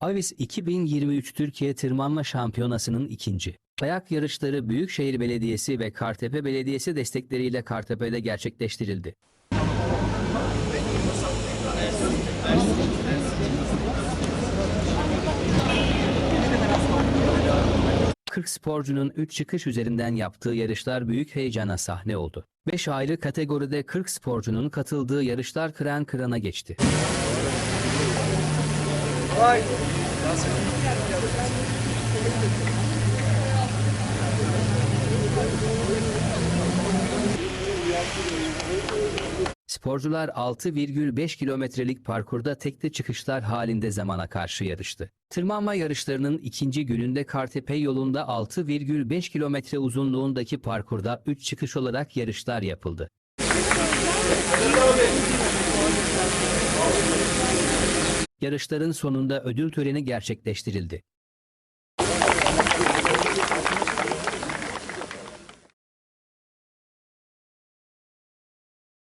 Avis 2023 Türkiye Tırmanma Şampiyonası'nın ikinci. Ayak yarışları Büyükşehir Belediyesi ve Kartepe Belediyesi destekleriyle Kartepe'de gerçekleştirildi. Kırk sporcunun 3 çıkış üzerinden yaptığı yarışlar büyük heyecana sahne oldu. 5 ayrı kategoride 40 sporcunun katıldığı yarışlar kıran kırana geçti. Sporcular 6,5 kilometrelik parkurda tekli çıkışlar halinde zamana karşı yarıştı. Tırmanma yarışlarının ikinci gününde Kartepe yolunda 6,5 kilometre uzunluğundaki parkurda 3 çıkış olarak yarışlar yapıldı. Yarışların sonunda ödül töreni gerçekleştirildi.